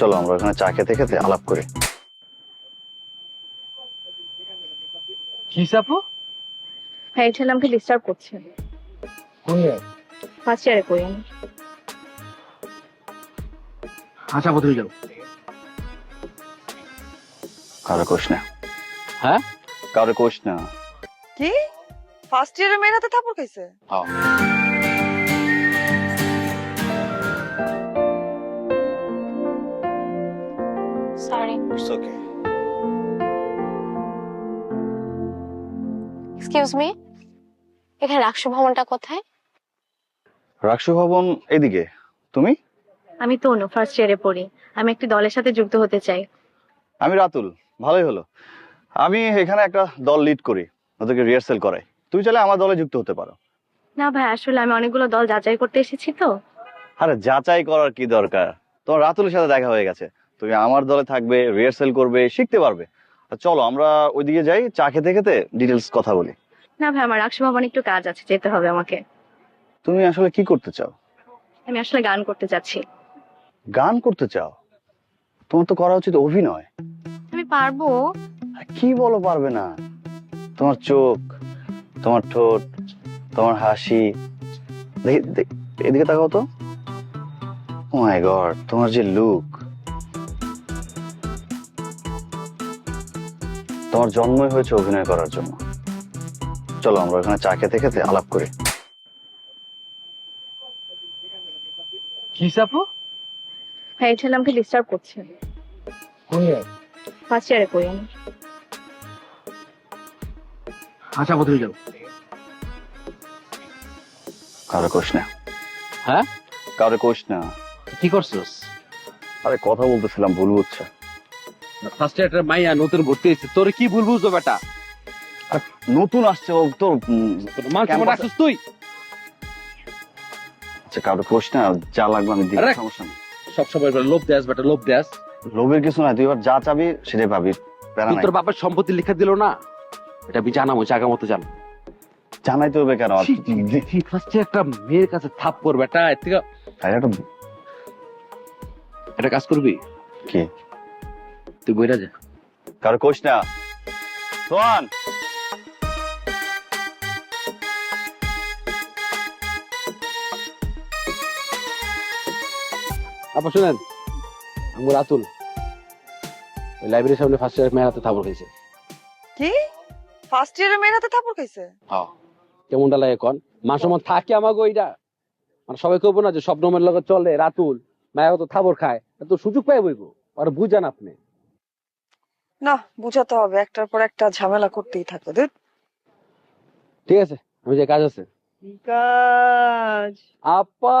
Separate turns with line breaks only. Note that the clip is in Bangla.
চলো আমরা ওখানে চা খেতে খেতে আলাপ করি।
কি সাপু
হ্যাঁ এই ছেলে আমাকে ডিস্টার্ব করছে?
কোন?
ফার্স্ট ইয়ারে করি আমি।
আচ্ছা যাও?
কারও কোষ না।
হ্যাঁ?
কারও কোষ না।
কি? ফার্স্ট ইয়ারের মেয়ের হাতে থাপড় খাইছে?
Sorry
it's okay
excuse me এখানে রাক্ষস ভবনটা কোথায়?
রাক্ষস ভবন এদিকে। তুমি?
আমি তনু ফার্স্ট ইয়ারে পড়ি। আমি একটি দলের সাথে যুক্ত হতে চাই।
আমি রাতুল। ভালোই হলো। আমি এখানে একটা দল লিড করি ওদেরকে রিহার্সেল করাই। তুমি চাইলে আমার দলে যুক্ত হতে পারো।
না ভাই আসলে আমি অনেকগুলো দল যাচাই করতে এসেছি তো।
আরে যাচাই করার কি দরকার? তোমার রাতুলের সাথে দেখা হয়ে গেছে। তুমি আমার দলে থাকবে রিহার্সেল করবে শিখতে পারবে। চলো আমরা ওইদিকে যাই চা খেতে খেতে ডিটেলস কথা বলি।
না ভাই আমার রাক্ষস ভবন একটু কাজ আছে যেতে হবে আমাকে।
তুমি আসলে কি করতে চাও?
আমি আসলে গান করতে চাচ্ছি
গান করতে চাও? তোমার তো করা উচিত অভিনয়।
আমি পারব।
কি বলো পারবে না? তোমার চোখ তোমার ঠোঁট তোমার হাসি। দেখি এদিকে তাকাও তো। ও মাই গড তোমার যে লুক তোমার জন্মই হয়েছে অভিনয় করার জন্য। চলো আমরা ওখানে চা খেতে খেতে আলাপ করি।
কি সাপু
হ্যাঁ এই ছেলে আমাকে ডিস্টার্ব করছে।
কোন
ফার্স্ট ইয়ারে করি আমি
আচ্ছা যাও
কারও কোষ না।
হ্যাঁ?
কারও কোষ না।
কি করছস?
আরে কথা বলতেছিলাম ভুল বুঝছে।
ফার্স্ট মাইয়া নতুন ভর্তি হয়েছে। তোর কি ভুল বুঝছ বেটা?
নতুন আসছে ও
মান সম্মান রাখছিস তুই?
আচ্ছা না যা লাগবে আমি দিই সমস্যা নেই।
সব সময় লোভ দেস বেটা লোভ দেস
লোভের কিছু না তুই এবার যা চাবি সেটাই পাবি প্যারা
তুই
নাই।
তোর বাবার সম্পত্তি লিখে দিল না? এটা আমি জানাব জায়গা মতো জান।
জানাইতে হবে কেন?
ফার্স্ট একটা মেয়ের কাছে থাপ এর থেকে
একটা
একটা কাজ করবি?
কি?
তুই বইরা যা।
কারও কোষ না। সোহান।
আপা শুনেন আমার রাতুল ওই লাইব্রেরির সামনে ফার্স্ট ইয়ার মেয়ের হাতে থাপড় খাইছে।
কি? ফার্স্ট ইয়ারের মেয়ের হাতে থাপড় খাইছে?
কেমনটা লাগে কন? মান সম্মান থাকে আমাকে ওইটা মানে সবাই কেউ না যে স্বপ্নমের লগে চলে রাতুল মায়া তো থাবর খায়। তো সুযোগ পাই বইব। আর বুঝান আপনি।
না বুঝাতে হবে। একটার পর একটা ঝামেলা করতেই থাকবে দুধ
ঠিক আছে আমি যে কাজ আছে।
কাজ?
আপা!